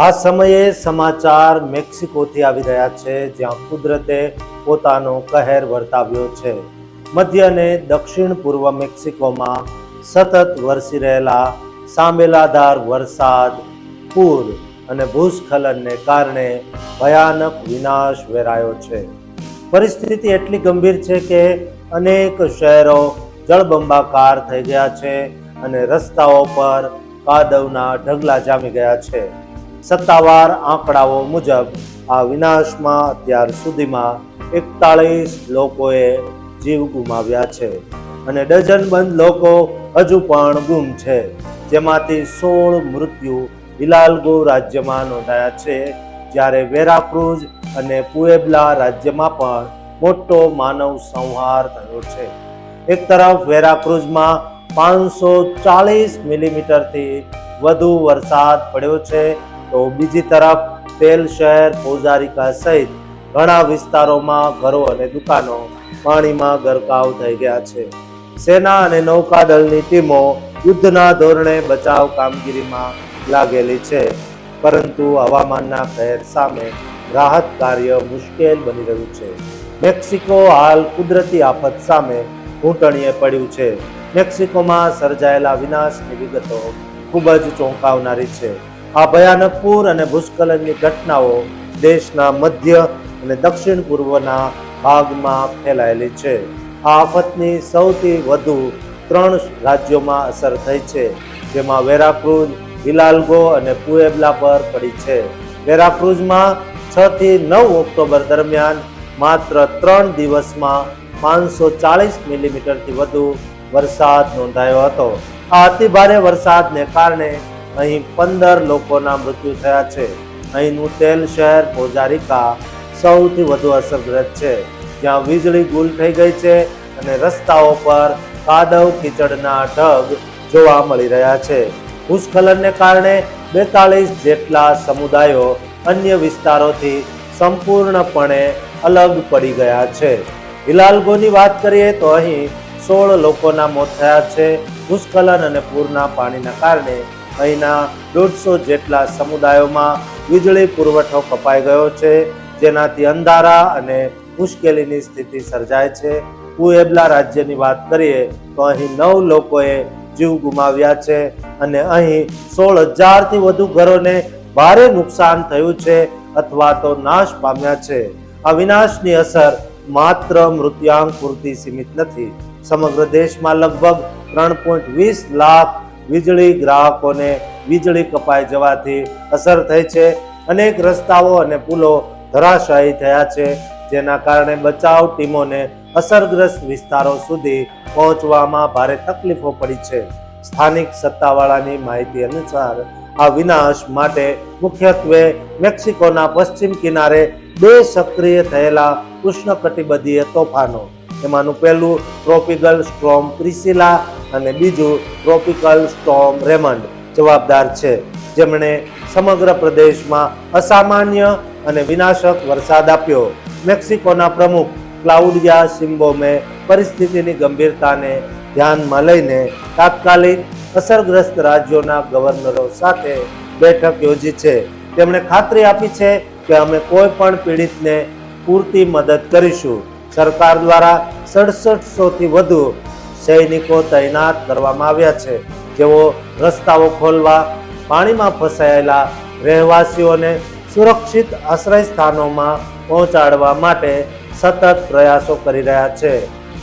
આ સમયે સમાચાર મેક્સિકોથી આવી રહ્યા છે, જ્યાં કુદરતે પોતાનો કહેર વર્તાવ્યો છે. મધ્ય અને દક્ષિણ પૂર્વ મેક્સિકોમાં સતત વરસી રહેલા સાંબેલાધાર વરસાદ, પૂર અને ભૂસ્ખલનને કારણે ભયાનક વિનાશ વેરાયો છે. પરિસ્થિતિ એટલી ગંભીર છે કે અનેક શહેરો જળબંબાકાર થઈ ગયા છે અને રસ્તાઓ પર કાદવના ઢગલા જામી ગયા છે. સત્તાવાર આંકડાઓ મુજબ આ વિનાશમાં અત્યાર સુધીમાં એકતાળીસ લોકોએ જીવ ગુમાવ્યા છે અને ડઝનબંધ લોકો હજુ પણ ગુમ છે. જેમાંથી સોળ મૃત્યુ હિલાલગો રાજ્યમાં નોંધાયા છે, જ્યારે વેરાક્રુઝ અને પુએબલા રાજ્યમાં પણ મોટો માનવ સંહાર થયો છે. એક તરફ વેરાક્રુઝમાં પાંચસો ચાલીસ મિલીમીટરથી વધુ વરસાદ પડ્યો છે તો બીજી તરફ તેલ શહેર પોઝારિકા સહિત ઘણા વિસ્તારોમાં ઘરો અને દુકાનો પાણીમાં ગરકાવ થઈ ગયા છે. સેના અને નૌકાદળની ટીમો યુદ્ધના ધોરણે બચાવ કામગીરીમાં લાગેલી છે. પરંતુ હવામાનના કહેર સામે રાહત કાર્ય મુશ્કેલ બની રહ્યું છે. મેક્સિકો હાલ કુદરતી આફત સામે ઘૂંટણીએ પડ્યું છે. મેક્સિકોમાં સર્જાયેલા વિનાશની વિગતો ખૂબ જ ચોંકાવનારી છે. આ ભયાનક પૂર અને ભૂસ્ખલનની ઘટનાઓ દેશના મધ્ય અને દક્ષિણ પૂર્વના ભાગમાં ફેલાયેલી છે. આ આફતની સૌથી વધુ ત્રણ રાજ્યોમાં અસર થઈ છે, જેમાં વેરાક્રુઝ, હિલાલ્ગો અને પુએબલા પર પડી છે. વેરાક્રુઝમાં છ થી નવ ઓક્ટોબર દરમિયાન માત્ર ત્રણ દિવસમાં પાંચસો ચાલીસ મિલીમીટરથી વધુ વરસાદ નોંધાયો હતો. આ અતિભારે વરસાદને કારણે અહીં પંદર લોકોના મૃત્યુ થયા છે. અહીંનું તેલ શહેર પોજારિકા સૌથી વધુ અસરગ્રસ્ત છે. જ્યાં વીજળી ગુલ થઈ ગઈ છે અને રસ્તાઓ પર કાદવ કીચડના ઢગ જોવા મળી રહ્યા છે. ભૂસ્ખલનને કારણે બેતાળીસ જેટલા સમુદાયો અન્ય વિસ્તારોથી સંપૂર્ણપણે અલગ પડી ગયા છે. હિલાલ્ગોની વાત કરીએ તો અહીં સોળ લોકોના મોત થયા છે. ભૂસ્ખલન અને પૂરના પાણીના કારણે અહીંના દોઢસો જેટલા સમુદાયોમાં વીજળી પુરવઠો કપાઈ ગયો છે, જેનાથી અંધારા અને મુશ્કેલીની સ્થિતિ સર્જાય છે. કુએબલા રાજ્યની વાત કરીએ, તો અહીં નવ લોકોએ જીવ ગુમાવ્યા છે અને અહીં સોળ હજારથી વધુ ઘરોને ભારે નુકસાન થયું છે અથવા તો નાશ પામ્યા છે. આ વિનાશની અસર માત્ર મૃત્યાંક પૂરતી સીમિત નથી. સમગ્ર દેશમાં લગભગ ત્રણ પોઈન્ટ વીસ લાખ વીજળી ગ્રાહકોને વીજળી કપાઈ જવાથી અસર થઈ છે. અનેક રસ્તાઓ અને પુલો ધરાશાયી થયા છે, જેના કારણે બચાવ ટીમોને અસરગ્રસ્ત વિસ્તારો સુધી પહોંચવામાં ભારે તકલીફો પડી છે. સ્થાનિક સત્તાવાળાની માહિતી અનુસાર, આ વિનાશ માટે મુખ્યત્વે મેક્સિકોના પશ્ચિમ કિનારે બે સક્રિય થયેલા ઉષ્ણકટિબંધીય તોફાનો એમાંનું પહેલું ટ્રોપિકલ સ્ટ્રોમ પ્રિસિલા અને બીજું ટ્રોપિકલ સ્ટોમ રેમન્ડ જવાબદાર છે. જેમણે સમગ્ર પ્રદેશમાં અસામાન્ય અને વિનાશક વરસાદ આપ્યો. મેક્સિકોના પ્રમુખ ક્લાઉડિયા સિમ્બોમે પરિસ્થિતિની ગંભીરતાને ધ્યાનમાં લઈને તાત્કાલિક અસરગ્રસ્ત રાજ્યોના ગવર્નરો સાથે બેઠક યોજી છે. તેમણે ખાતરી આપી છે કે અમે કોઈ પણ પીડિતને પૂરતી મદદ કરીશું. સરકાર દ્વારા સડસઠસોથી વધુ સૈનિકો તૈનાત કરવામાં આવ્યા છે. જેઓ રસ્તાઓ ખોલવા, પાણીમાં ફસાયેલા રહેવાસીઓને સુરક્ષિત આશ્રય સ્થાનોમાં પહોંચાડવા માટે સતત પ્રયાસો કરી રહ્યા છે.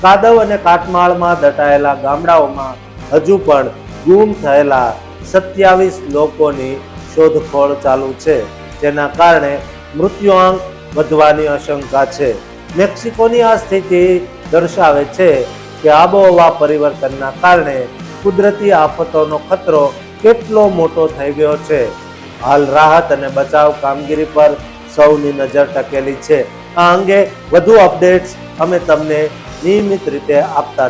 કાદવ અને કાટમાળમાં દટાયેલા ગામડાઓમાં હજુ પણ ગુમ થયેલા સત્યાવીસ લોકોની શોધખોળ ચાલુ છે. જેના કારણે મૃત્યુઆંક વધવાની આશંકા છે. મેક્સિકોની આ સ્થિતિ દર્શાવે છે કે આબોહવા પરિવર્તનના કારણે કુદરતી આફતોનો ખતરો કેટલો મોટો થઈ ગયો છે. હાલ રાહત અને બચાવ કામગીરી પર સૌની નજર ટકેલી છે. આ અંગે વધુ અપડેટ્સ અમે તમને નિયમિત રીતે આપતા